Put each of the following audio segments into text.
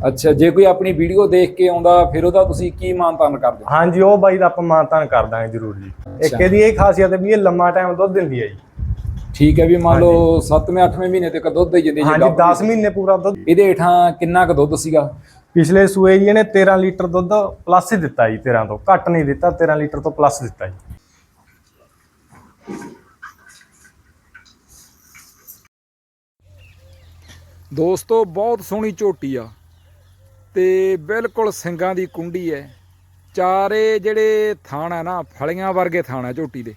ਅੱਛਾ ਜੇ ਕੋਈ ਆਪਣੀ ਵੀਡੀਓ ਦੇਖ ਕੇ ਆਉਂਦਾ ਫਿਰ ਉਹਦਾ ਤੁਸੀਂ ਕੀ ਮਾਨਤਾਨ ਕਰਦੇ ਹੋ? ਹਾਂਜੀ ਉਹ ਬਾਈ ਦਾ ਆਪਾਂ ਮਾਨਤਾਨ ਕਰ ਦਾਂਗੇ ਜ਼ਰੂਰ ਜੀ। ਇੱਕ। ਇਹਦੀ ਇਹ ਖਾਸੀਅਤ ਹੈ ਵੀ ਇਹ ਲੰਮਾ ਟਾਈਮ ਦੁੱਧ ਦਿੰਦੀ ਹੈ ਜੀ। ਠੀਕ ਹੈ ਵੀ ਮੰਨ ਲਓ 7ਵੇਂ 8ਵੇਂ ਮਹੀਨੇ ਤੱਕ ਦੁੱਧ ਦੇ ਜਾਂਦੇ ਹਾਂਜੀ 10 ਮਹੀਨੇ ਪੂਰਾ ਦੁੱਧ। ਇਹਦੇ ਹੇਠਾਂ ਕਿੰਨਾ ਕੁ ਦੁੱਧ ਸੀਗਾ? ਪਿਛਲੇ ਸੂਏ ਜੀ ਇਹਨੇ 13 ਲੀਟਰ ਦੁੱਧ ਪਲੱਸ ਹੀ ਦਿੱਤਾ ਜੀ 13 ਤੋਂ। ਘੱਟ ਨਹੀਂ ਦਿੱਤਾ 13 ਲੀਟਰ ਤੋਂ ਪਲੱਸ ਦਿੱਤਾ ਜੀ। ਦੋਸਤੋ ਬਹੁਤ ਸੋਹਣੀ ਝੋਟੀ ਆ। ਤੇ ਬਿਲਕੁਲ ਸਿੰਗਾਂ ਦੀ ਕੁੰਡੀ ਹੈ ਚਾਰੇ ਜਿਹੜੇ ਥਾਣ ਹੈ ਨਾ, ਫਲੀਆਂ ਵਰਗੇ ਥਾਣ ਹੈ ਝੋਟੀ ਦੇ।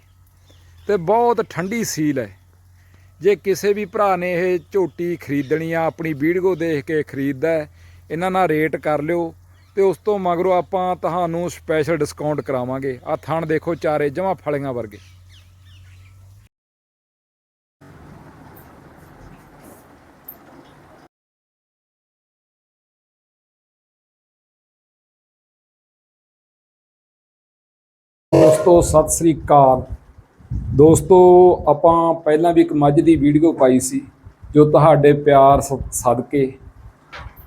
ਤੇ ਬਹੁਤ ਠੰਡੀ ਸੀਲ ਹੈ ਜੇ ਕਿਸੇ ਵੀ ਭਰਾ ਨੇ ਇਹ ਝੋਟੀ ਖਰੀਦਣੀ ਆ, ਆਪਣੀ ਵੀਡੀਓ ਦੇਖ ਕੇ ਖਰੀਦਦਾ ਇਹਨਾਂ ਨਾਲ ਰੇਟ ਕਰ ਲਿਓ ਤੇ ਉਸ ਤੋਂ ਮਗਰੋਂ ਆਪਾਂ ਤੁਹਾਨੂੰ ਸਪੈਸ਼ਲ ਡਿਸਕਾਊਂਟ ਕਰਾਵਾਂਗੇ। ਆ ਥਾਣ ਦੇਖੋ ਚਾਰੇ ਜਮਾ ਫਲੀਆਂ ਵਰਗੇ। ਦੋਸਤੋ, ਸਤਿ ਸ੍ਰੀ ਅਕਾਲ। ਦੋਸਤੋ, ਆਪਾਂ ਪਹਿਲਾਂ ਵੀ ਇੱਕ ਮੱਝ ਦੀ ਵੀਡੀਓ ਪਾਈ ਸੀ, ਜੋ ਤੁਹਾਡੇ ਪਿਆਰ ਸ- ਸਦਕੇ,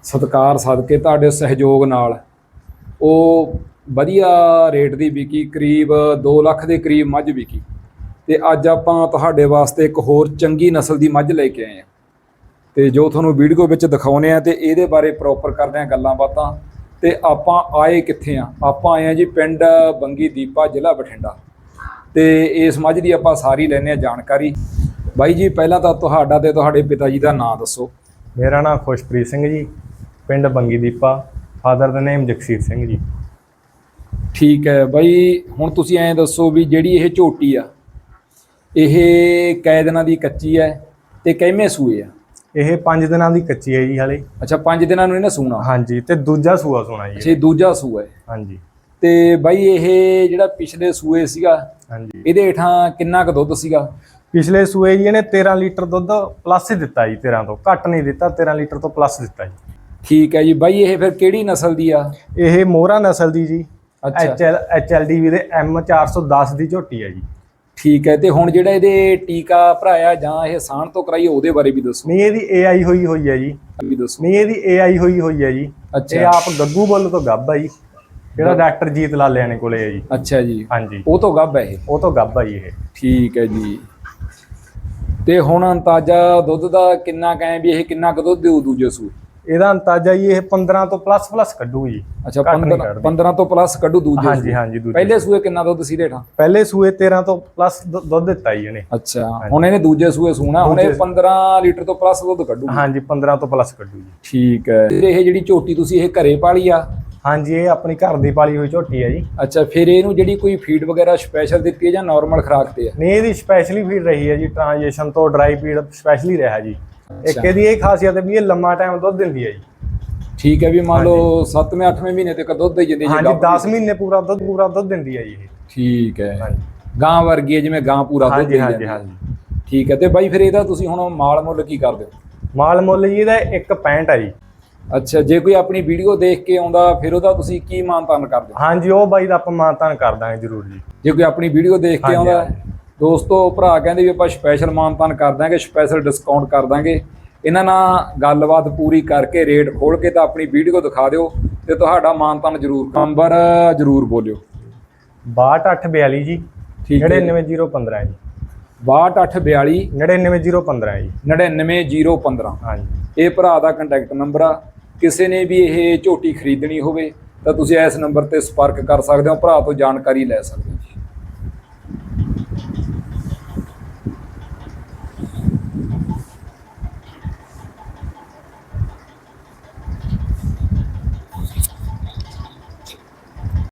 ਸਤਿਕਾਰ ਸਦਕੇ, ਤੁਹਾਡੇ ਸਹਿਯੋਗ ਨਾਲ। ਉਹ ਵਧੀਆ ਰੇਟ ਦੀ ਵਿਕੀ, ਕਰੀਬ 2 ਲੱਖ ਦੇ ਕਰੀਬ ਮੱਝ ਵਿਕੀ। ਤੇ ਅੱਜ ਆਪਾਂ ਤੁਹਾਡੇ ਵਾਸਤੇ ਇੱਕ ਹੋਰ ਚੰਗੀ ਨਸਲ ਦੀ ਮੱਝ ਲੈ ਕੇ ਆਏ ਹਾਂ। ਤੇ ਜੋ ਤੁਹਾਨੂੰ ਵੀਡੀਓ ਵਿੱਚ ਦਿਖਾਉਨੇ ਆ ਤੇ ਇਹਦੇ ਬਾਰੇ ਪ੍ਰੋਪਰ ਕਰਦੇ ਆ ਗੱਲਾਂ ਬਾਤਾਂ। ਤੇ ਆਪਾਂ ਆਏ ਕਿੱਥੇ ਆ? ਆਪਾਂ ਆਏ ਆ ਜੀ ਪਿੰਡ ਬੰਗੀ ਦੀਪਾ ਜ਼ਿਲ੍ਹਾ ਬਠਿੰਡਾ। ਤੇ ਇਸ ਮੱਝ ਦੀ ਆਪਾਂ ਸਾਰੀ ਲੈਨੇ ਆ ਜਾਣਕਾਰੀ। ਬਾਈ ਜੀ ਪਹਿਲਾਂ ਤਾਂ ਤੁਹਾਡਾ ਤੇ ਤੁਹਾਡੇ ਪਿਤਾ ਜੀ ਦਾ ਨਾਮ ਦੱਸੋ। ਮੇਰਾ ਨਾਮ ਖੁਸ਼ਪ੍ਰੀਤ ਸਿੰਘ ਜੀ ਪਿੰਡ ਬੰਗੀ ਦੀਪਾ ਫਾਦਰ ਦਾ ਨੇਮ ਜਗਸੀਰ ਸਿੰਘ ਜੀ। ਠੀਕ ਹੈ ਬਾਈ ਹੁਣ ਤੁਸੀਂ ਐਂ ਦੱਸੋ ਵੀ ਜਿਹੜੀ ਇਹ ਝੋਟੀ ਆ ਇਹ ਕੈ ਦਿਨਾਂ ਦੀ ਕੱਚੀ ਹੈ ਤੇ ਕਿੰਨੇ ਸੂਏ ਆ? ਇਹ 5 ਦਿਨਾਂ ਦੀ ਕੱਚੀ ਹੈ ਜੀ ਹਲੇ। ਅੱਛਾ 5 ਦਿਨਾਂ ਨੂੰ ਇਹਨੇ ਸੂਣਾ। ਹਾਂਜੀ ਤੇ ਦੂਜਾ ਸੂਆ ਸੋਣਾ ਜੀ ਅੱਛਾ ਇਹ ਦੂਜਾ ਸੂਆ ਹੈ। ਹਾਂਜੀ। ਤੇ ਬਾਈ ਇਹ ਜਿਹੜਾ ਪਿਛਲੇ ਸੂਏ ਸੀਗਾ ਹਾਂਜੀ। ਇਹਦੇ ਹੇਠਾਂ ਕਿੰਨਾ ਕੁ ਦੁੱਧ ਸੀਗਾ? ਪਿਛਲੇ ਸੂਏ ਜੀ ਇਹਨੇ 13 ਲੀਟਰ ਦੁੱਧ ਪਲੱਸ ਹੀ ਦਿੱਤਾ ਜੀ 13 ਤੋਂ। ਘੱਟ ਨਹੀਂ ਦਿੱਤਾ 13 ਲੀਟਰ ਤੋਂ ਪਲੱਸ ਦਿੱਤਾ ਜੀ। ਠੀਕ ਹੈ ਜੀ। ਬਾਈ ਇਹ ਫਿਰ ਕਿਹੜੀ ਨਸਲ ਦੀ ਆ? ਇਹ ਮੋਹਰਾ ਨਸਲ ਦੀ ਜੀ। ਅੱਛਾ। ਐਚਐਲ ਐਚਐਲਡੀਵੀ ਦੇ ਐਮ 410 ਦੀ ਝੋਟੀ ਹੈ ਜੀ। ਠੀਕ ਹੈ ਤੇ ਹੁਣ ਜਿਹੜਾ ਇਹਦੇ ਟੀਕਾ ਭਰਾਇਆ ਜਾਂ ਇਹ ਸਾਣ ਤੋਂ ਕਰਾਈ ਉਹਦੇ ਬਾਰੇ ਵੀ ਦੱਸੋ। ਨਹੀਂ ਇਹਦੀ ਏਆਈ ਹੋਈ ਹੋਈ ਹੈ ਜੀ। ਵੀ ਦੱਸੋ। ਨਹੀਂ ਇਹਦੀ ਏਆਈ ਹੋਈ ਹੋਈ ਹੈ ਜੀ। ਇਹ ਅੱਛਾ ਆਪ ਗੱਗੂ ਬੁੱਲ ਤੋਂ ਗੱਭ ਹੈ ਜੀ। ਜਿਹੜਾ ਡਾਕਟਰ ਜੀਤ ਲਾਲਿਆਣੇ ਕੋਲੇ ਹੈ ਜੀ। ਅੱਛਾ ਜੀ। ਹਾਂਜੀ। ਉਹ ਤੋਂ ਗੱਭ ਹੈ ਇਹ? ਉਹ ਤੋਂ ਗੱਭ ਹੈ ਜੀ ਇਹ। ਠੀਕ ਹੈ ਜੀ। ਤੇ ਹੁਣ ਅੰਤਾਜਾ ਦੁੱਧ ਦਾ ਕਿੰਨਾ ਕਹੇ ਵੀ ਇਹ ਕਿੰਨਾ ਕੁ ਦੁੱਧ ਦੇਊ ਦੂਜੇ ਸੂਏ? ਇਹਦਾ ਅੰਦਾਜ਼ਾ ਜੀ ਇਹ 15 ਤੋਂ ਪਲੱਸ ਪਲੱਸ ਕੱਢੂ ਜੀ। ਅੱਛਾ ਘੱਟ ਨਹੀਂ 15 ਕੱਢਦੀ। 15 ਤੋਂ ਪਲੱਸ ਕੱਢੂ ਦੂਜੇ ਹਾਂਜੀ। ਹਾਂਜੀ ਦੂਜੇ ਪਹਿਲੇ ਸੂਏ। ਕਿੰਨਾ ਦੁੱਧ ਸੀ ਰੇਠਾਂ ਪਹਿਲੇ ਸੂਏ 13 ਤੋਂ ਪਲੱਸ ਦੁੱਧ ਦਿੱਤਾ ਜੀ ਇਹਨੇ ਅੱਛਾ ਹੁਣ ਇਹਨੇ ਦੂਜੇ ਸੂਏ ਸੂਣਾ ਹੁਣ ਇਹ ਦੂਜੇ- 15 ਲੀਟਰ ਤੋਂ ਪਲੱਸ ਦੁੱਧ ਕੱਢੂ ਹਾਂਜੀ 15 ਤੋਂ ਪਲੱਸ ਕੱਢੂ ਜੀ। ਠੀਕ ਹੈ। ਇਹ ਜਿਹੜੀ ਝੋਟੀ ਤੁਸੀਂ ਇਹ ਘਰੇ ਪਾਲੀ ਆ? ਹਾਂਜੀ ਇਹ ਆਪਣੀ ਘਰ ਦੀ ਪਾਲੀ ਹੋਈ ਝੋਟੀ ਹੈ ਜੀ। ਅੱਛਾ ਫਿਰ ਇਹਨੂੰ ਜਿਹੜੀ ਕੋਈ ਫੀਡ ਵਗੈਰਾ ਸਪੈਸ਼ਲ ਦਿੱਤੀ ਹੈ ਜਾਂ ਨਾਰਮਲ ਖੁਰਾਕ ਤੇ ਆ? ਨਹੀਂ ਇਹਦੀ ਸਪੈਸ਼ਲੀ ਫੀਡ ਰਹੀ ਹੈ ਜੀ ਟ੍ਰਾਂਜੀਸ਼ਨ ਤੋਂ ਡਰਾਈ ਫੀਡ ਸਪੈਸ਼ਲੀ ਰਿਹਾ ਜੀ। ਇੱਕ। ਇਹਦੀ ਇਹ ਖਾਸੀਅਤ ਹੈ ਵੀ ਇਹ ਲੰਮਾ ਟਾਈਮ ਦੁੱਧ ਦਿੰਦੀ ਹੈ ਜੀ। ਠੀਕ ਹੈ ਵੀ ਮੰਨ ਲਓ 7ਵੇਂ 8ਵੇਂ ਮਹੀਨੇ ਤੱਕ ਦੁੱਧ ਦੇ ਜਾਂਦੇ ਜੀ ਹਾਂਜੀ ਗੱਭਰੂ। 10 ਮਹੀਨੇ ਪੂਰਾ ਦੁੱਧ ਪੂਰਾ ਦੁੱਧ ਦਿੰਦੀ ਹੈ ਜੀ ਇਹ। ਠੀਕ ਹੈ। ਹਾਂਜੀ। ਗਾਂ ਵਰਗੀ ਹੈ ਜਿਵੇਂ ਗਾਂ ਪੂਰਾ ਦੁੱਧ ਹਾਂਜੀ ਦੇ ਹਾਂਜੀ ਹੈ। ਹਾਂਜੀ ਠੀਕ ਹੈ ਤੇ ਬਾਈ ਫਿਰ ਇਹਦਾ ਤੁਸੀਂ ਹੁਣ ਮਾਲ ਮੁੱਲ ਕੀ ਕਰਦੇ ਹੋ? ਮਾਲ ਮੁੱਲ ਜੀ ਇਹਦਾ 1.65 ਹੈ ਜੀ। ਅੱਛਾ ਜੇ ਕੋਈ ਆਪਣੀ ਵੀਡੀਓ ਦੇਖ ਕੇ ਆਉਂਦਾ ਫਿਰ ਉਹਦਾ ਤੁਸੀਂ ਕੀ ਮਾਨਤਾਨ ਕਰਦੇ ਹੋ? ਹਾਂਜੀ ਉਹ ਬਾਈ ਦਾ ਆਪਾਂ ਮਾਨਤਾਨ ਕਰ ਦਾਂਗੇ ਜ਼ਰੂਰ ਜੀ। ਜੇ ਕੋਈ ਆਪਣੀ ਵੀਡੀਓ ਦੇਖ ਕੇ ਆਉਂਦਾ। ਦੋਸਤੋ ਭਰਾ ਕਹਿੰਦੇ ਵੀ ਆਪਾਂ ਸਪੈਸ਼ਲ ਮਾਨਤਾਨ ਕਰ ਦਾਂਗੇ ਸਪੈਸ਼ਲ ਡਿਸਕਾਊਂਟ ਕਰ ਦਾਂਗੇ ਇਹਨਾਂ ਨਾਲ ਗੱਲਬਾਤ ਪੂਰੀ ਕਰਕੇ ਰੇਟ ਖੋਲ ਕੇ ਤਾਂ ਆਪਣੀ ਵੀਡੀਓ ਦਿਖਾ ਦਿਓ ਤੇ ਤੁਹਾਡਾ ਮਾਨਤਾਨ ਜ਼ਰੂਰ ਨੰਬਰ ਜ਼ਰੂਰ ਬੋਲਿਓ। 62842 ਜੀ। ਠੀਕ ਹੈ 99015 ਹੈ ਜੀ। 6242 99015 ਹੈ ਜੀ। 99015 ਹਾਂਜੀ। ਇਹ ਭਰਾ ਦਾ ਕੰਟੈਕਟ ਨੰਬਰ ਆ। ਕਿਸੇ ਨੇ ਵੀ ਇਹ ਝੋਟੀ ਖਰੀਦਣੀ ਹੋਵੇ ਤਾਂ ਤੁਸੀਂ ਇਸ ਨੰਬਰ ਤੇ ਸੰਪਰਕ ਕਰ ਸਕਦੇ ਹੋ ਭਰਾ ਤੋਂ ਜਾਣਕਾਰੀ ਲੈ ਸਕਦੇ ਹੋ।